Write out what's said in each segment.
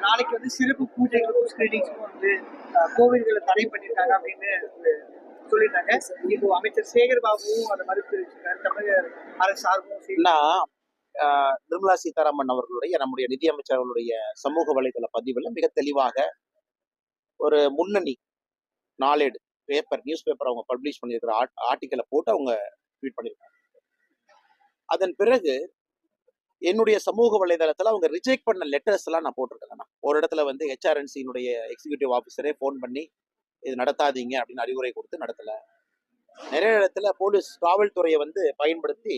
நாளைக்கு வந்து சிறப்பு பூஜைகளுக்கும் ஸ்கிரீனிங்ஸ்க்கும் வந்து கோவில்களை தடை பண்ணியிருக்காங்க அப்படின்னு சொல்லியிருந்தாங்க இப்போ அமைச்சர் சேகர் பாபுவும் அதை மறுத்து தமிழக அரசு சார்பும் நிர்மலா சீதாராமன் அவர்களுடைய நம்முடைய நிதியமைச்சர் அவர்களுடைய சமூக வலைதள பதிவில் மிக தெளிவாக ஒரு முன்னணி நாளேடு பேப்பர் நியூஸ் பேப்பர் அவங்க பப்ளிஷ் பண்ணியிருக்கிற ஆர்டிக்கலை போட்டு அவங்க ட்வீட் பண்ணியிருக்காங்க. அதன் பிறகு என்னுடைய சமூக வலைதளத்தில் அவங்க ரிஜெக்ட் பண்ண லெட்டர்ஸ் எல்லாம் நான் போட்டிருக்கேன் ஒரு இடத்துல வந்து ஹெச்ஆர்என்சியினுடைய எக்ஸிக்யூட்டிவ் ஆஃபீஸரே ஃபோன் பண்ணி இது நடத்தாதீங்க அப்படின்னு அறிவுரை கொடுத்து நடத்தலை. நிறைய இடத்துல போலீஸ் காவல்துறையை வந்து பயன்படுத்தி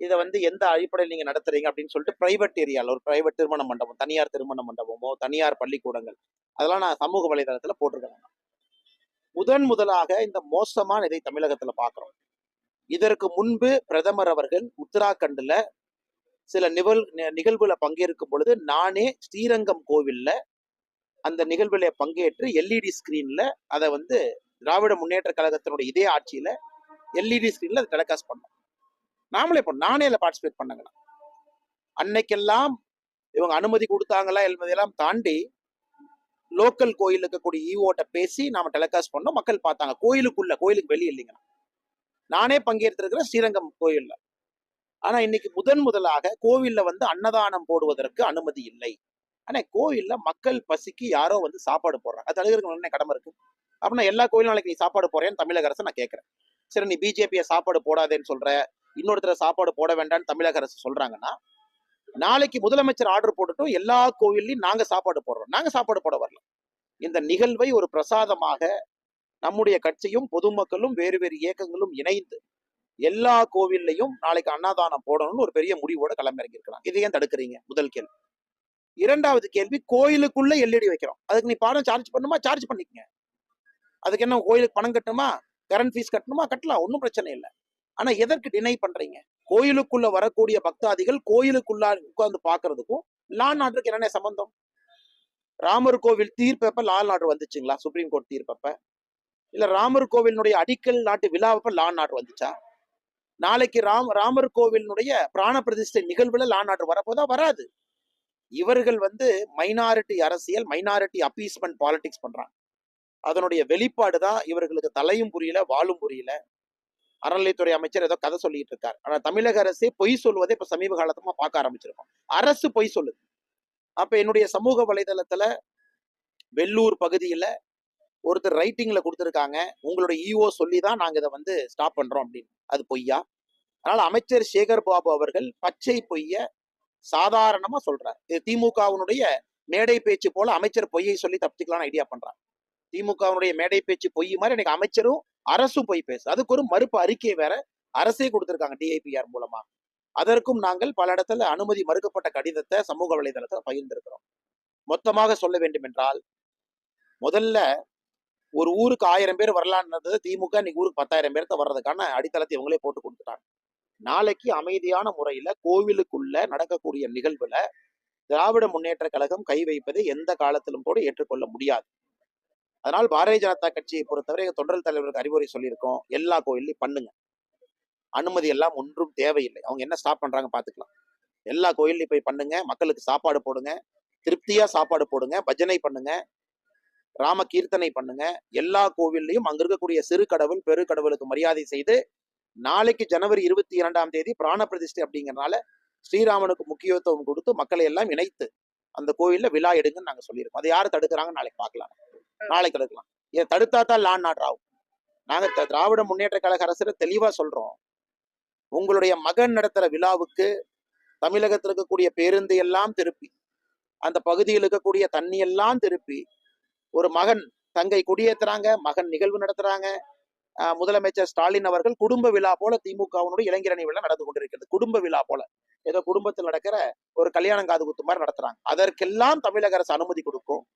இதை வந்து எந்த அடிப்படையில் நீங்கள் நடத்துறீங்க அப்படின்னு சொல்லிட்டு பிரைவேட் ஏரியாவில் ஒரு பிரைவேட் திருமண மண்டபம் தனியார் திருமண மண்டபமோ தனியார் பள்ளிக்கூடங்கள் அதெல்லாம் நான் சமூக வலைதளத்தில் போட்டிருக்கேன் முதன் முதலாக இந்த மோசமான இதை தமிழகத்தில் பார்க்குறோம் இதற்கு முன்பு பிரதமர் அவர்கள் உத்தராகண்டில் சில நிகழ் நிகழ்வுல பங்கேற்கும் பொழுது நானே ஸ்ரீரங்கம் கோவில்ல அந்த நிகழ்வுல பங்கேற்று எல்இடி ஸ்கிரீன்ல அதை வந்து திராவிட முன்னேற்ற கழகத்தினுடைய இதே ஆட்சியில எல்இடி ஸ்கிரீன்ல அதை டெலிகாஸ்ட் பண்ணோம். நாமளே பண்ணோம் நானே அதில் பார்ட்டிசிபேட் பண்ணுங்கண்ணா அன்னைக்கெல்லாம் இவங்க அனுமதி கொடுத்தாங்களா என்பதையெல்லாம் தாண்டி லோக்கல் கோயில் இருக்கக்கூடிய ஈவோட்ட பேசி நாம டெலிகாஸ்ட் பண்ணோம். மக்கள் பார்த்தாங்க. கோயிலுக்குள்ள கோயிலுக்கு வெளியே இல்லைங்கண்ணா நானே பங்கேற்றிருக்கிறேன் ஸ்ரீரங்கம் கோயில்ல. ஆனா இன்னைக்கு முதன் முதலாக கோவில்ல வந்து அன்னதானம் போடுவதற்கு அனுமதி இல்லை. ஆனா கோவில்ல மக்கள் பசிக்கு யாரோ வந்து சாப்பாடு போடுறாங்க. அது தலைவர்கள் என்ன கடமை இருக்கு? அப்படின்னா எல்லா கோயிலும் நாளைக்கு நீ சாப்பாடு போறேன்னு தமிழக அரசு நான் கேட்கறேன். சரி நீ பிஜேபியை சாப்பாடு போடாதேன்னு சொல்ற இன்னொருத்தர சாப்பாடு போட வேண்டாம்னு தமிழக அரசு சொல்றாங்கன்னா நாளைக்கு முதலமைச்சர் ஆர்டர் போட்டுட்டும் எல்லா கோவில்லையும் நாங்க சாப்பாடு போடுறோம். நாங்க சாப்பாடு போட வரல. இந்த நிகழ்வை ஒரு பிரசாதமாக நம்முடைய கட்சியும் பொதுமக்களும் வேறு வேறு இயக்கங்களும் இணைந்து எல்லா கோவில்லையும் நாளைக்கு அன்னதானம் போடணும்னு ஒரு பெரிய முடிவோட கிளம்பிறங்கி இருக்கிறாங்க இதை ஏன் தடுக்கிறீங்க? முதல் கேள்வி. இரண்டாவது கேள்வி கோயிலுக்குள்ள எல்இடி வைக்கிறோம். அதுக்கு நீ பணம் சார்ஜ் பண்ணுமா? சார்ஜ் பண்ணிக்கங்க. அதுக்கு என்ன கோயிலுக்கு பணம் கட்டணுமா? கரண்ட் ஃபீஸ் கட்டணுமா? கட்டலாம் ஒன்றும் பிரச்சனை இல்லை. ஆனா எதற்கு டினை பண்றீங்க? கோயிலுக்குள்ள வரக்கூடிய பக்தாதிகள் கோயிலுக்குள்ள உட்கார்ந்து பாக்குறதுக்கும் லான் ஆர்டருக்கு என்னென்ன சம்பந்தம்? ராமர் கோவில் தீர்ப்பப்ப லான் ஆர்டர் வந்துச்சுங்களா? சுப்ரீம் கோர்ட் தீர்ப்பப்ப? இல்ல ராமர் கோவிலினுடைய அடிக்கல் நாட்டு விழாவப்ப லான் ஆர்டர் வந்துச்சா? நாளைக்கு ராம் ராமர் கோவிலினுடைய பிராண பிரதிஷ்டை நிகழ்வுல லான் வரப்போதா? வராது. இவர்கள் வந்து மைனாரிட்டி அரசியல் மைனாரிட்டி அப்பீஸ்மெண்ட் பாலிடிக்ஸ் பண்றாங்க. அதனுடைய வெளிப்பாடு தான் இவர்களுக்கு தலையும் புரியல வாழும் புரியல. அறநிலைத்துறை அமைச்சர் ஏதோ கதை சொல்லிட்டு இருக்காரு. ஆனா தமிழக அரசே பொய் சொல்வதை இப்ப சமீப காலத்துமா பார்க்க ஆரம்பிச்சிருக்கோம். அரசு பொய் சொல்லுது. அப்ப என்னுடைய சமூக வலைதளத்துல வெள்ளூர் பகுதியில ஒருத்தர் ரைட்டிங்ல கொடுத்துருக்காங்க. உங்களோட இஓ சொல்லி தான் நாங்க இதை வந்து ஸ்டாப் பண்றோம் அப்படின்னு. அது பொய்யா? அதனால அமைச்சர் சேகர் பாபு அவர்கள் பச்சை பொய்ய சாதாரணமா சொல்றார். இது திமுகவினுடைய மேடை பேச்சு போல அமைச்சர் பொய்யை சொல்லி தப்பிச்சுக்கலாம்னு ஐடியா பண்றாங்க திமுகவினுடைய மேடை பேச்சு பொய் மாதிரி எனக்கு அமைச்சரும் அரசும் பொய் பேசு அதுக்கு ஒரு மறுப்பு அறிக்கை வேற அரசே கொடுத்துருக்காங்க டிஐபிஆர் மூலமா. அதற்கும் நாங்கள் பல இடத்துல அனுமதி மறுக்கப்பட்ட கடிதத்தை சமூக வலைதளத்தில் பகிர்ந்திருக்கிறோம். மொத்தமாக சொல்ல வேண்டும் என்றால் முதல்ல ஒரு ஊருக்கு ஆயிரம் பேர் வரலான்றது திமுக இன்னைக்கு ஊருக்கு பத்தாயிரம் பேர்த்த வர்றதுக்கான அடித்தளத்தை இவங்களே போட்டு கொடுத்துட்டாங்க. நாளைக்கு அமைதியான முறையில கோவிலுக்குள்ள நடக்கக்கூடிய நிகழ்வுல திராவிட முன்னேற்ற கழகம் கை வைப்பதை எந்த காலத்திலும் கூட ஏற்றுக்கொள்ள முடியாது. அதனால் பாரதிய ஜனதா கட்சியை பொறுத்தவரை எங்க தொண்டர் தலைவருக்கு அறிவுரை சொல்லியிருக்கோம். எல்லா கோயில்லையும் பண்ணுங்க. அனுமதி எல்லாம் ஒன்றும் தேவையில்லை. அவங்க என்ன ஸ்டாப் பண்றாங்க பாத்துக்கலாம். எல்லா கோயில்லையும் போய் பண்ணுங்க. மக்களுக்கு சாப்பாடு போடுங்க. திருப்தியா சாப்பாடு போடுங்க. பஜனை பண்ணுங்க. ராம கீர்த்தனை பண்ணுங்க. எல்லா கோவில்லையும் அங்க இருக்கக்கூடிய சிறு கடவுள் பெரு கடவுளுக்கு மரியாதை செய்து நாளைக்கு ஜனவரி இருபத்தி இரண்டாம் தேதி பிராண பிரதிஷ்டை அப்படிங்கறனால ஸ்ரீராமனுக்கு முக்கியத்துவம் கொடுத்து மக்களை எல்லாம் இணைத்து அந்த கோயில்ல விழா எடுங்கன்னு நாங்க சொல்லியிருக்கோம். அதை யாரு தடுக்கிறாங்கன்னு நாளைக்கு பார்க்கலாம். நாளைக்கு தடுக்கலாம். இதை தடுத்தா தான் லான் ஆகும். நாங்க திராவிட முன்னேற்ற கழக அரசு தெளிவா சொல்றோம். உங்களுடைய மகன் நடத்துற விழாவுக்கு தமிழகத்தில் இருக்கக்கூடிய பேருந்து எல்லாம் திருப்பி அந்த பகுதியில் இருக்கக்கூடிய தண்ணி எல்லாம் திருப்பி ஒரு மகன் தங்கை குடியேத்துறாங்க மகன் நிகழ்வு நடத்துறாங்க. ஆஹ் முதலமைச்சர் ஸ்டாலின் அவர்கள் குடும்ப விழா போல திமுகவினுடைய இளைஞரணி விழா நடந்து கொண்டிருக்கிறது. குடும்ப விழா போல. ஏதோ குடும்பத்தில் நடக்கிற ஒரு கல்யாணம் காது குத்து மாதிரி நடத்துறாங்க. அதற்கெல்லாம் தமிழக அரசு அனுமதி கொடுக்கும்.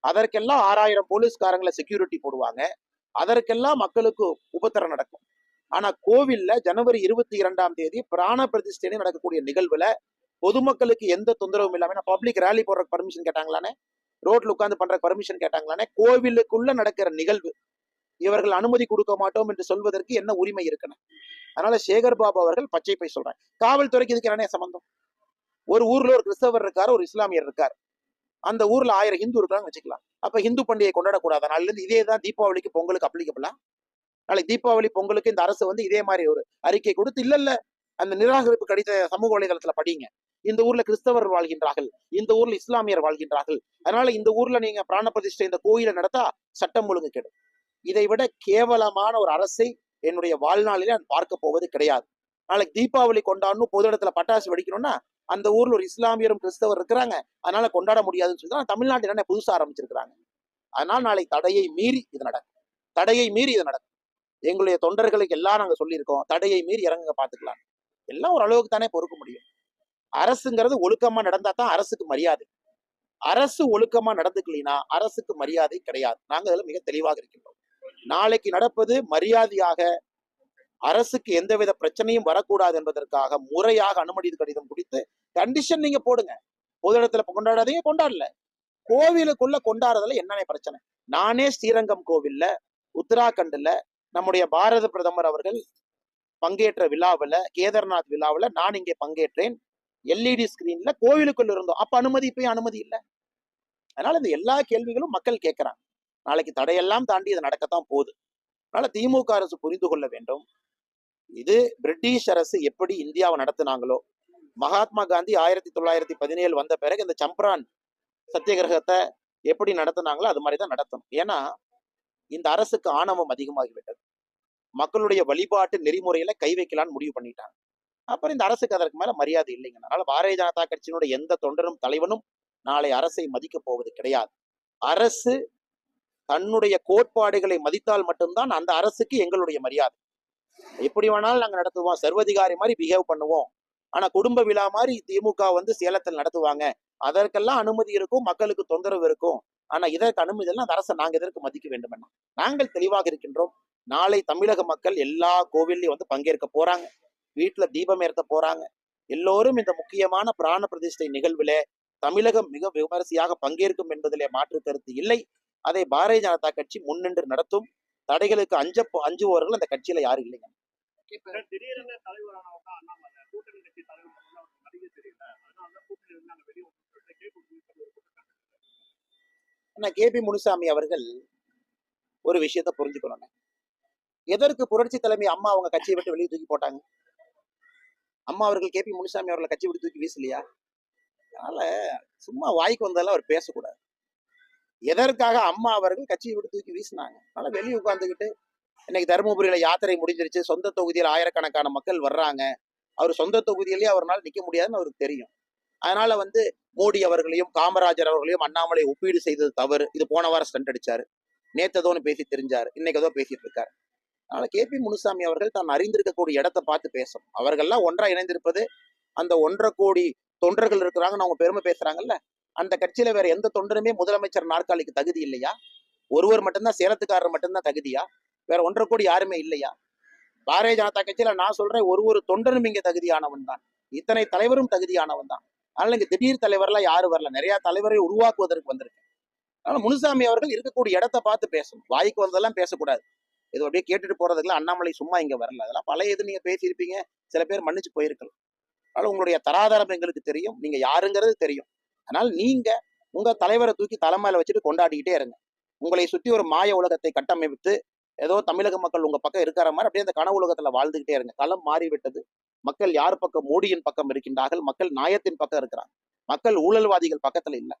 அதற்கெல்லாம் ஆறாயிரம் போலீஸ்காரங்களை செக்யூரிட்டி போடுவாங்க. அதற்கெல்லாம் மக்களுக்கு உபத்திரம் நடக்கும். ஆனா கோவில்ல ஜனவரி இருபத்தி இரண்டாம் தேதி பிராண பிரதிஷ்டைன்னு நடக்கக்கூடிய நிகழ்வுல பொதுமக்களுக்கு எந்த தொந்தரவும் இல்லாம பப்ளிக் ரேலி போடுற பர்மிஷன் கேட்டாங்களானே? ரோட்ல உட்கார்ந்து பண்ற பர்மிஷன் கேட்டாங்களானே கோவிலுக்குள்ள நடக்கிற நிகழ்வு. இவர்கள் அனுமதி கொடுக்க மாட்டோம் என்று சொல்வதற்கு என்ன உரிமை இருக்கணும் அதனால சேகர் பாபு அவர்கள் பச்சை போய் சொல்றாங்க காவல்துறைக்கு இதுக்கு என்ன சம்பந்தம்? ஒரு ஊர்ல ஒரு கிறிஸ்தவர் இருக்காரு ஒரு இஸ்லாமியர் இருக்காரு. அந்த ஊர்ல ஆயிரம் ஹிந்து இருக்காங்க வச்சுக்கலாம். அப்ப ஹிந்து பண்டிகை கொண்டாடக்கூடாது. நாளில இருந்து இதே தான் தீபாவளிக்கு பொங்கலுக்கு அப்ளிகபிளா நாளைக்கு தீபாவளி பொங்கலுக்கு இந்த அரசு வந்து இதே மாதிரி ஒரு அறிக்கை கொடுத்து இல்ல இல்ல அந்த நிராகரிப்பு கடித சமூக வலைதளத்துல படிங்க. இந்த ஊர்ல கிறிஸ்தவர் வாழ்கின்றார்கள் இந்த ஊர்ல இஸ்லாமியர் வாழ்கின்றார்கள். அதனால இந்த ஊர்ல நீங்க பிராண பிரதிஷ்டை இந்த கோயிலை நடத்தா சட்டம் ஒழுங்கு கெடும். இதை விட கேவலமான ஒரு அரசை என்னுடைய வாழ்நாளில நான் பார்க்க போவது கிடையாது. நாளைக்கு தீபாவளி கொண்டாடணும் பொது இடத்துல பட்டாசு வெடிக்கணும்னா அந்த ஊர்ல ஒரு இஸ்லாமியரும் கிறிஸ்தவர் இருக்கிறாங்க. அதனால கொண்டாட முடியாதுன்னு சொல்லி தான் தமிழ்நாட்டில் என்ன புதுசா ஆரம்பிச்சிருக்கிறாங்க. அதனால் நாளை தடையை மீறி இது நடக்கும். தடையை மீறி இது நடக்கும். எங்களுடைய தொண்டர்களுக்கு எல்லாம் நாங்க சொல்லியிருக்கோம் தடையை மீறி இறங்குங்க பாத்துக்கலாம் எல்லாம் ஒரு அளவுக்கு தானே பொறுக்க முடியும். அரசுங்கிறது ஒழுக்கமா நடந்தா தான் அரசுக்கு மரியாதை. அரசு ஒழுக்கமா நடந்துக்கலினா அரசுக்கு மரியாதை கிடையாது. நாங்க அதில் மிக தெளிவாக இருக்கின்றோம். நாளைக்கு நடப்பது மரியாதையாக அரசுக்கு எந்தவித பிரச்சனையும் வரக்கூடாது என்பதற்காக முறையாக அனுமதி கடிதம் குடித்து கண்டிஷன் நீங்க போடுங்க. பொது இடத்துல கொண்டாடாதீங்க கொண்டாடல. கோவிலுக்குள்ள கொண்டாடுறதுல என்னென்ன பிரச்சனை? நானே ஸ்ரீரங்கம் கோவில்ல உத்தராகண்ட்ல நம்முடைய பாரத பிரதமர் அவர்கள் பங்கேற்ற விழாவுல கேதார்நாத் விழாவுல நான் இங்கே பங்கேற்றேன். எல்இடி ஸ்கிரீன்ல கோவிலுக்குள்ள இருந்தோம். அப்ப அனுமதி இப்பயும் அனுமதி இல்லை. அதனால இந்த எல்லா கேள்விகளும் மக்கள் கேட்கிறாங்க. நாளைக்கு தடையெல்லாம் தாண்டி இது நடக்கத்தான் போகுது. அதனால திமுக அரசு புரிந்து கொள்ள வேண்டும். இது பிரிட்டிஷ் அரசு எப்படி இந்தியாவை நடத்துனாங்களோ மகாத்மா காந்தி ஆயிரத்தி தொள்ளாயிரத்தி பதினேழு வந்த பிறகு இந்த சம்பரான் சத்தியகிரகத்தை எப்படி நடத்துனாங்களோ அது மாதிரி தான் நடத்தணும். ஏன்னா இந்த அரசுக்கு ஆணவம் அதிகமாகிவிட்டது. மக்களுடைய வழிபாட்டு நெறிமுறையில கை வைக்கலான்னு முடிவு பண்ணிட்டாங்க. அப்புறம் இந்த அரசுக்கு அதற்கு மேல மரியாதை இல்லைங்க. அதனால பாரதிய ஜனதா கட்சியினுடைய எந்த தொண்டரும் தலைவனும் நாளை அரசை மதிக்க போவது கிடையாது. அரசு தன்னுடைய கோட்பாடுகளை மதித்தால் மட்டும்தான் அந்த அரசுக்கு எங்களுடைய மரியாதை. எப்படி வேணாலும் நாங்க நடத்துவோம். சர்வதிகாரி மாதிரி பிஹேவ் பண்ணுவோம். ஆனா குடும்ப விழா மாதிரி திமுக வந்து சேலத்தில் நடத்துவாங்க. அதற்கெல்லாம் அனுமதி இருக்கும். மக்களுக்கு தொந்தரவு இருக்கும். ஆனா இதற்கு அனுமதி எல்லாம் அந்த அரசை நாங்க எதற்கு மதிக்க வேண்டும் என்ன நாங்கள் தெளிவாக இருக்கின்றோம். நாளை தமிழக மக்கள் எல்லா கோவில்லையும் வந்து பங்கேற்க போறாங்க. வீட்டுல தீபம் ஏற்க போறாங்க. எல்லோரும் இந்த முக்கியமான பிராண பிரதிஷ்டை நிகழ்வில தமிழகம் மிக விமரிசையாக பங்கேற்கும் என்பதிலே மாற்று கருத்து இல்லை. அதை பாரதிய ஜனதா கட்சி முன்னின்று நடத்தும் தடைகளுக்கு அஞ்ச அஞ்சுபவர்கள் அந்த கட்சியில யாரும் இல்லைங்க. கே. பி. முனுசாமி அவர்கள் ஒரு விஷயத்த புரிஞ்சுக்கணும் எதற்கு புரட்சி தலைமை அம்மா அவங்க கட்சியை விட்டு வெளியே தூக்கி போட்டாங்க? அம்மா அவர்கள் கே பி முனுசாமி அவர்களை கட்சி விட்டு தூக்கி வீசலையா? அதனால சும்மா வாய்க்கு வந்ததெல்லாம் அவர் பேசக்கூடாது. எதற்காக அம்மா அவர்கள் கட்சியை விட்டு தூக்கி வீசினாங்க? அதனால வெளியே உட்காந்துக்கிட்டு இன்னைக்கு தருமபுரியில யாத்திரை முடிஞ்சிருச்சு சொந்த தொகுதியில் ஆயிரக்கணக்கான மக்கள் வர்றாங்க. அவர் சொந்த தொகுதியிலேயே அவரால் நிக்க முடியாதுன்னு அவருக்கு தெரியும். அதனால வந்து மோடி அவர்களையும் காமராஜர் அவர்களையும் அண்ணாமலை ஒப்பீடு செய்தது தவறு. இது போன வாரம் ஸ்டண்ட் அடிச்சாரு. நேத்து ஏதோ ஒன்று பேசி தெரிஞ்சாரு. இன்னைக்கு ஏதோ பேசிட்டு இருக்காரு. அதனால கே பி முனுசாமி அவர்கள் தான் அறிந்திருக்கக்கூடிய இடத்தை பார்த்து பேசும் அவர்கள்லாம் ஒன்றா இணைந்திருப்பது அந்த ஒன்றரை கோடி தொண்டர்கள் இருக்கிறாங்கன்னு அவங்க பெருமை பேசுறாங்கல்ல? அந்த கட்சியில வேற எந்த தொண்டருமே முதலமைச்சர் நாற்காலிக்கு தகுதி இல்லையா? ஒருவர் மட்டும்தான் சேலத்துக்காரர் மட்டும்தான் தகுதியா? வேற ஒன்றரை கோடி யாருமே இல்லையா? பாரதிய ஜனதா கட்சியில நான் சொல்றேன் ஒரு ஒரு தொண்டரும் இங்க தகுதியானவன் தான். இத்தனை தலைவரும் தகுதியானவன் தான். அதனால இங்க திடீர் தலைவர்லாம் யாரும் வரல. நிறைய தலைவரை உருவாக்குவதற்கு வந்திருக்கு அதனால முனுசாமி அவர்கள் இருக்கக்கூடிய இடத்தை பார்த்து பேசணும். வாய்க்கு வந்ததெல்லாம் பேசக்கூடாது. இது அப்படியே கேட்டுட்டு போறதுக்குலாம் அண்ணாமலை சும்மா இங்க வரல. அதெல்லாம் பழைய இது நீங்க பேசியிருப்பீங்க. சில பேர் மன்னிச்சு போயிருக்கலாம். அதனால உங்களுடைய தராதரம் எங்களுக்கு தெரியும். நீங்க யாருங்கிறது தெரியும். அதனால் நீங்க உங்க தலைவரை தூக்கி தலைமையில வச்சுட்டு கொண்டாடிக்கிட்டே இருங்க. உங்களை சுற்றி ஒரு மாய உலகத்தை கட்டமைத்து ஏதோ தமிழக மக்கள் உங்க பக்கம் இருக்கிற மாதிரி அப்படியே அந்த கனவு உலகத்துல வாழ்ந்துகிட்டே இருங்க. களம் மாறிவிட்டது. மக்கள் யார் பக்கம்? மோடியின் பக்கம் இருக்கின்றார்கள். மக்கள் நியாயத்தின் பக்கம் இருக்கிறாங்க. மக்கள் ஊழல்வாதிகள் பக்கத்துல இல்ல.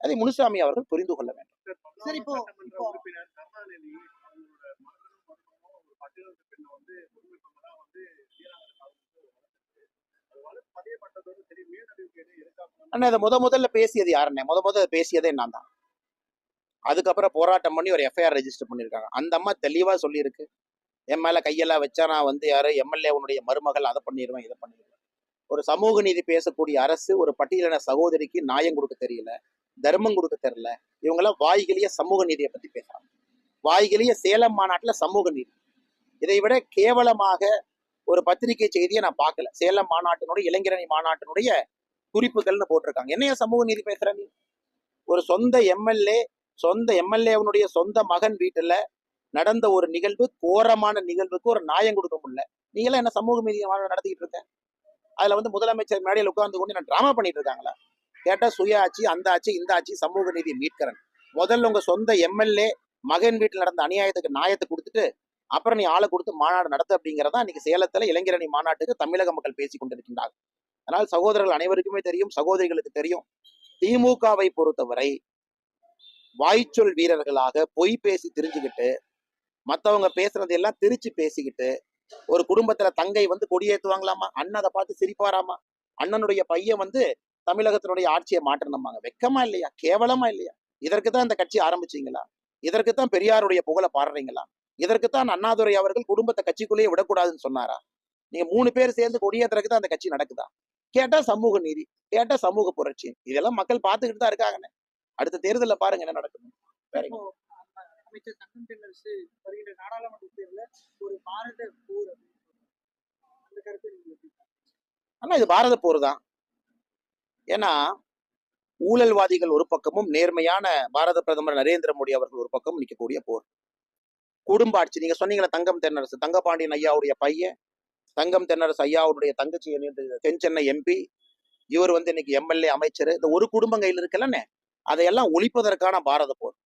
அதை முனுசாமி அவர்கள் புரிந்து கொள்ள வேண்டும். ஆனால் இதை முத முதல்ல பேசியது யாருன்னே? முத முத பேசியதே நான் தான். அதுக்கப்புறம் போராட்டம் பண்ணி ஒரு எஃப்ஐஆர் ரெஜிஸ்டர் பண்ணியிருக்காங்க அந்த அம்மா தெளிவா சொல்லியிருக்கு. என் மேல கையெல்லாம் வச்சா நான் வந்து யாரு? எம்எல்ஏ உன்னுடைய மருமகள் அதை பண்ணிடுவேன் இதை பண்ணிடுவேன் ஒரு சமூக நீதி பேசக்கூடிய அரசு ஒரு பட்டியலின சகோதரிக்கு நியாயம் கொடுக்க தெரியல தர்மம் கொடுக்க தெரியல. இவங்கெல்லாம் வாய்கிலேயே சமூக நீதியை பத்தி பேசுறாங்க. வாய்கிலேயே சேலம் மாநாட்டுல சமூக நீதி. இதை விட கேவலமாக ஒரு பத்திரிகை செய்தியை நான் பார்க்கல. சேலம் மாநாட்டினுடைய இளைஞரணி மாநாட்டினுடைய குறிப்புகள்னு போட்டிருக்காங்க. என்னைய சமூக நீதி பேசுற நீ? ஒரு சொந்த எம்எல்ஏ சொந்த எம்எல்ஏவனுடைய சொந்த மகன் வீட்டுல நடந்த ஒரு நிகழ்வு கோரமான நிகழ்வுக்கு ஒரு நியாயம் கொடுக்க முடியல. நீ எல்லாம் என்ன சமூக நீதி நடத்திக்கிட்டு இருக்க? அதுல வந்து முதலமைச்சர் மேடையில் உட்கார்ந்து கொண்டு நான் டிராமா பண்ணிட்டு இருக்காங்களா? கேட்டா சுய ஆட்சி அந்த ஆட்சி இந்த ஆட்சி சமூக நீதி மீட்கிறன். முதல்ல உங்க சொந்த எம்எல்ஏ மகன் வீட்டில் நடந்த அநியாயத்துக்கு நியாயத்தை கொடுத்துட்டு அப்புறம் நீ ஆளை கொடுத்து மாநாடு நடத்து அப்படிங்கிறதா இன்னைக்கு சேலத்துல இளைஞரணி மாநாட்டுக்கு தமிழக மக்கள் பேசி கொண்டிருக்கின்றார்கள். அதனால் சகோதரர்கள் அனைவருக்குமே தெரியும் சகோதரிகளுக்கு தெரியும். திமுகவை பொறுத்தவரை வாய்ச்சொல் வீரர்களாக பொய் பேசி தெரிஞ்சுக்கிட்டு மத்தவங்க பேசுறது எல்லாம் திரிச்சு பேசிக்கிட்டு ஒரு குடும்பத்துல தங்கை வந்து கொடியேத்துவாங்களாமா? அண்ணன் அதை பார்த்து சிரிப்பாராமா? அண்ணனுடைய பையன் வந்து தமிழகத்தினுடைய ஆட்சியை மாற்றணுமாங்க? வெக்கமா இல்லையா? கேவலமா இல்லையா? இதற்கு தான் இந்த கட்சி ஆரம்பிச்சீங்களா? இதற்கு தான் பெரியாருடைய புகழை பாடுறீங்களா? இதற்கு தான் அண்ணாதுரை அவர்கள் குடும்பத்தை கட்சிக்குள்ளேயே விடக்கூடாதுன்னு சொன்னாரா? நீங்க மூணு பேர் சேர்ந்து கொடியேற்றுறதுக்கு தான் அந்த கட்சி நடக்குதா? கேட்டா சமூக நீதி கேட்டா சமூக புரட்சி. இதெல்லாம் மக்கள் பார்த்துக்கிட்டு தான் இருக்காங்கண்ணே அடுத்த தேர்தல்ல பாருங்க என்ன நடக்குது வேற இப்போ அ- அமைச்சர் தங்கம் தென்னரசு வருகின்ற நாடாளுமன்ற தேர்தலில் ஒரு பாரத போர் அப்படின்னு சொல்றாங்க. அந்த கருத்து நீங்க எப்படி ஆனா இது பாரத போர் தான். ஏன்னா ஊழல்வாதிகள் ஒரு பக்கமும் நேர்மையான பாரத பிரதமர் நரேந்திர மோடி அவர்கள் ஒரு பக்கம் நிற்கக்கூடிய போர். குடும்ப ஆட்சி நீங்க சொன்னீங்களே தங்கம் தென்னரசு தங்கபாண்டியன் ஐயாவுடைய பையன் தங்கம் தென்னரசு ஐயாவுடைய தங்கச்சி தென் சென்னை எம்பி இவர் வந்து இன்னைக்கு எம்எல்ஏ அமைச்சர். இந்த ஒரு குடும்பம் கையில் இருக்கலன்னு அதையெல்லாம் ஒழிப்பதற்கான பாரத போர்.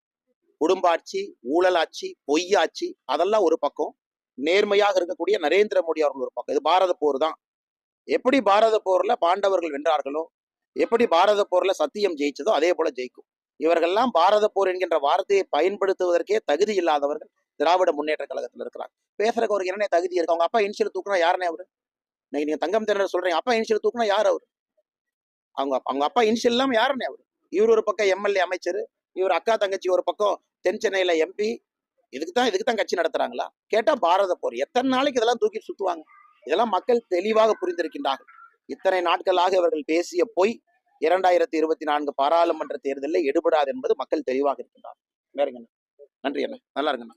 குடும்பாட்சி ஆட்சி ஆட்சி பொய்யாட்சி அதெல்லாம் ஒரு பக்கம். நேர்மையாக இருக்கக்கூடிய நரேந்திர மோடி அவர்கள் ஒரு பக்கம். இது பாரத போர் தான். எப்படி பாரத போர்ல பாண்டவர்கள் வென்றார்களோ எப்படி பாரத போர்ல சத்தியம் ஜெயிச்சதோ அதே போல ஜெயிக்கும். இவர்கள்லாம் பாரத போர் என்கின்ற வார்த்தையை பயன்படுத்துவதற்கே தகுதி இல்லாதவர்கள். திராவிட முன்னேற்ற கழகத்தில் இருக்கிறாங்க. பேசுறதுக்கு அவருக்கு என்ன தகுதி இருக்கு? அவங்க அப்பா இனிஷியல் தூக்குனா யாருனே அவரு? இன்னைக்கு நீங்க தங்கம் திறனர் சொல்றீங்க. அப்பா இனிஷியல் தூக்குனா யார் அவரு? அவங்க அவங்க அப்பா இனிஷியல் இல்லாம யாருனே அவரு? இவர் ஒரு பக்கம் எம்எல்ஏ அமைச்சர் இவர் அக்கா தங்கச்சி ஒரு பக்கம் தென் சென்னையில எம்பி. இதுக்கு தான் இதுக்கு தான் கட்சி நடத்துறாங்களா? கேட்டா பாரத போர். எத்தனை நாளைக்கு இதெல்லாம் தூக்கி சுத்துவாங்க? இதெல்லாம் மக்கள் தெளிவாக புரிந்திருக்கின்றார்கள். இத்தனை நாட்களாக இவர்கள் பேசிய பொய் இரண்டாயிரத்தி இருபத்தி நான்கு பாராளுமன்ற தேர்தலில் எடுபடாது என்பது மக்கள் தெளிவாக இருக்கின்றார் வேறங்க நன்றி அண்ணா. நல்லா இருக்குண்ணா